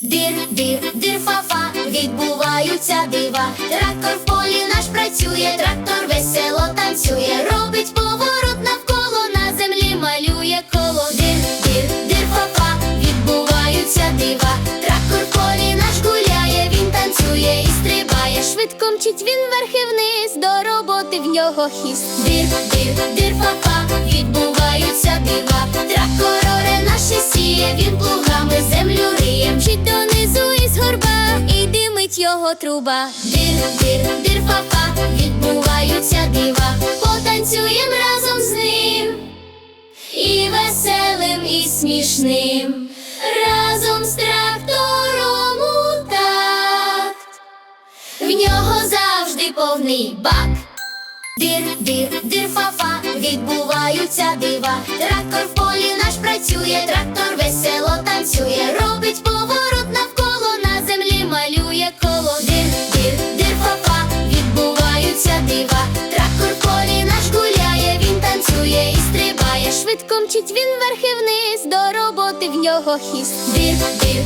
Дир, дир, дир, фа-фа, відбуваються дива. Трактор в полі наш працює, трактор весело танцює, робить поворот навколо на землі малює коло. Дир, дир, дир, фа-фа, відбуваються дива. Трактор в полі наш гуляє, він танцює і стрибає. Швидко мчить він вверх і вниз, до роботи в нього хіст. Дир, дир, дир, його труба. Дир, дир, дир, фа-фа, відбуваються дива. Потанцюєм разом з ним. І веселим, і смішним, разом з трактором у такт. В нього завжди повний бак. Дир, дир, дир, фа-фа, відбуваються дива. Трактор в полі наш працює, трактор дива. Трактор полі наш гуляє, він танцює і стрибає. Швидко мчить він верхи вниз, до роботи в нього хіст. Дир, дир,